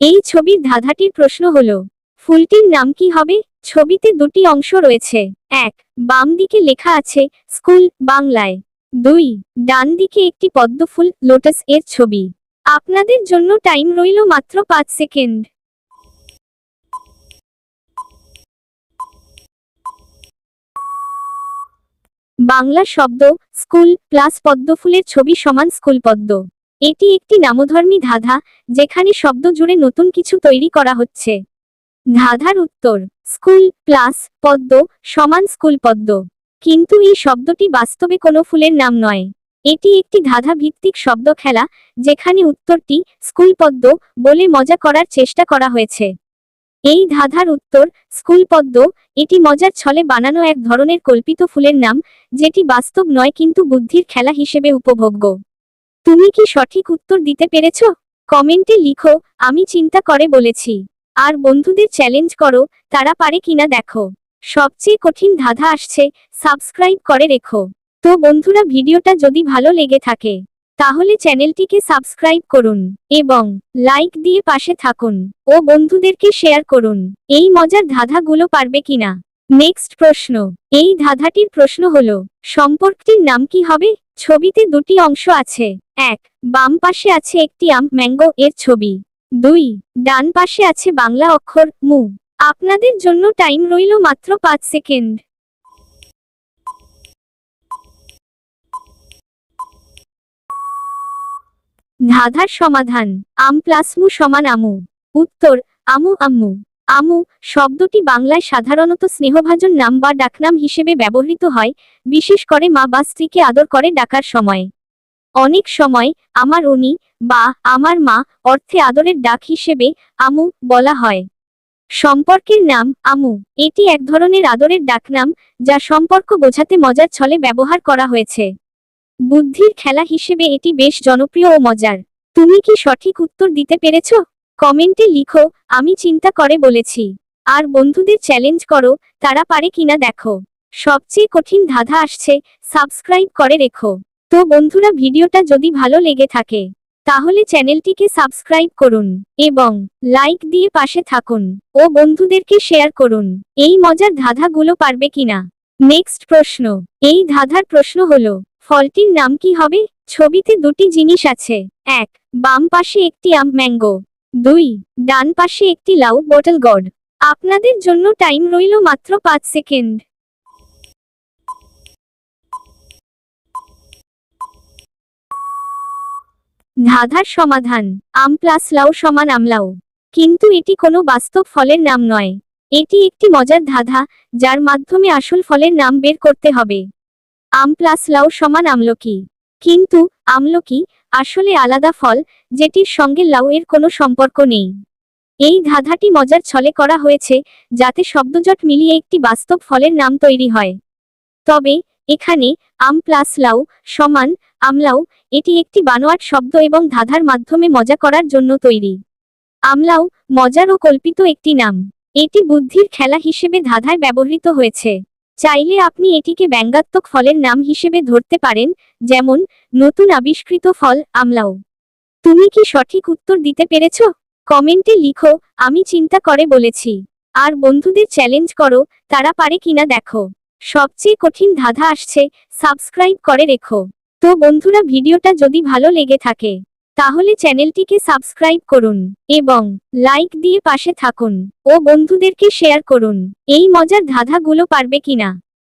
এই ছবির ধাঁধাটির প্রশ্ন হল, ফুলটির নাম কি হবে? ছবিতে দুটি অংশ রয়েছে। এক, বাম দিকে লেখা আছে, স্কুল, বাংলায়। দুই, ডান দিকে একটি পদ্মফুল লোটাস এর ছবি। আপনাদের জন্য টাইম রইল মাত্র পাঁচ সেকেন্ড। বাংলা শব্দ, স্কুল, প্লাস পদ্মফুলের ছবি সমান স্কুল পদ্ম। এটি একটি নামধর্মী ধাঁধা, যেখানে শব্দ জুড়ে নতুন কিছু তৈরি করা হচ্ছে। ধাঁধার উত্তর, স্কুল প্লাস পদ্ম, সমান স্কুল পদ্ম। কিন্তু এই শব্দটি বাস্তবে কোনো ফুলের নাম নয়। এটি একটি ধাঁধা ভিত্তিক শব্দ খেলা, যেখানে উত্তরটি স্কুল পদ্ম বলে মজা করার চেষ্টা করা হয়েছে। এই ধাঁধার উত্তর, স্কুল পদ্ম, এটি মজার ছলে বানানো এক ধরনের কল্পিত ফুলের নাম, যেটি বাস্তব নয় কিন্তু বুদ্ধির খেলা হিসেবে উপভোগ্য। তুমি কি সঠিক উত্তর দিতে পেরেছ? কমেন্টে লিখো, আমি চিন্তা করে বলেছি। আর বন্ধুদের চ্যালেঞ্জ করো, তারা পারে কিনা দেখো। সবচেয়ে কঠিন ধাঁধা আসছে, সাবস্ক্রাইব করে রেখো। তো বন্ধুরা, ভিডিওটা যদি ভালো লেগে থাকে, তাহলে চ্যানেলটিকে সাবস্ক্রাইব করুন এবং লাইক দিয়ে পাশে থাকুন ও বন্ধুদেরকে শেয়ার করুন। এই মজার ধাঁধাগুলো পারবে কিনা? নেক্সট প্রশ্ন। এই ধাঁধাটির প্রশ্ন হলো, সম্পর্কটির নাম কি হবে? ছবিতে দুটি অংশ আছে। এক, বাম পাশে আছে একটি আম, ম্যাঙ্গো এর ছবি। দুই, ডান পাশে আছে বাংলা অক্ষর, মু। আপনাদের জন্য টাইম রইল মাত্র পাঁচ সেকেন্ড। ধাঁধার সমাধান। আম প্লাস মু সমান আমু। উত্তর, আমু আম্মু। আমু, শব্দটি বাংলায় সাধারণত স্নেহভাজন নাম বা ডাকনাম হিসেবে ব্যবহৃত হয়, বিশেষ করে মা বা স্ত্রীকে আদর করে ডাকার সময়। অনেক সময়, আমার উনি বা আমার মা অর্থে আদরের ডাক হিসেবে আমু বলা হয়। সম্পর্কের নাম আমু। এটি এক ধরনের আদরের ডাকনাম, যা সম্পর্ক বোঝাতে মজার ছলে ব্যবহার করা হয়েছে। বুদ্ধির খেলা হিসেবে এটি বেশ জনপ্রিয় ও মজার। তুমি কি সঠিক উত্তর দিতে পেরেছ? কমেন্টে লিখো, আমি চিন্তা করে বলেছি। আর বন্ধুদের চ্যালেঞ্জ করো, তারা পারে কিনা দেখো। সবচেয়ে কঠিন ধাঁধা আসছে সাবস্ক্রাইব করে রেখো। তো বন্ধুরা, ভিডিওটা যদি ভালো লেগে থাকে, তাহলে চ্যানেলটিকে সাবস্ক্রাইব করুন এবং লাইক দিয়ে পাশে থাকুন ও বন্ধুদেরকে শেয়ার করুন। এই মজার ধাঁধাগুলো পারবে কিনা? নেক্সট প্রশ্ন। এই ধাঁধার প্রশ্ন হলো, ফলটির নাম কি হবে? ছবিতে দুটি জিনিস আছে। এক, বাম পাশে একটি আম ম্যাঙ্গো। দুই, ডান পাশে একটি লাউ বটল গড। আপনাদের জন্য টাইম রইল মাত্র পাঁচ সেকেন্ড। ধাঁধার সমাধান, আম প্লাস লাউ সমান আমলাউ কিন্তু এটি কোনো বাস্তব ফলের নাম নয়। এটি একটি মজার ধাঁধা, যার মাধ্যমে আসল ফলের নাম বের করতে হবে। আম প্লাস লাউ সমান আমলকি। কিন্তু আমলকি আসলে আলাদা ফল, যেটির সঙ্গে লাউ এর কোনো সম্পর্ক নেই। এই ধাঁধাটি মজার ছলে করা হয়েছে, যাতে শব্দজট মিলিয়ে একটি বাস্তব ফলের নাম তৈরি হয়। তবে, এখানে আম প্লাস লাউ সমান আমলাউ এটি একটি বানোয়াট শব্দ এবং ধাঁধার মাধ্যমে মজা করার জন্য তৈরি। আমলাউ মজার ও কল্পিত একটি নাম। এটি বুদ্ধির খেলা হিসেবে ধাঁধায় ব্যবহৃত হয়েছে। চাইলে আপনি এটিকে ব্যঙ্গাত্মক ফলের নাম হিসেবে ধরতে পারেন, যেমন, নতুন আবিষ্কৃত ফল আমলাও। তুমি কি সঠিক উত্তর দিতে পেরেছ? কমেন্টে লিখো, আমি চিন্তা করে বলেছি। আর বন্ধুদের চ্যালেঞ্জ করো, তারা পারে কিনা দেখো। সবচেয়ে কঠিন ধাঁধা আসছে, সাবস্ক্রাইব করে রেখো। তো বন্ধুরা, ভিডিওটা যদি ভালো লেগে থাকে তাহলে চ্যানেলটিকে সাবস্ক্রাইব করুন এবং লাইক দিয়ে পাশে থাকুন ও বন্ধুদেরকে শেয়ার করুন। এই মজার ধাঁধাগুলো পারবে কিনা?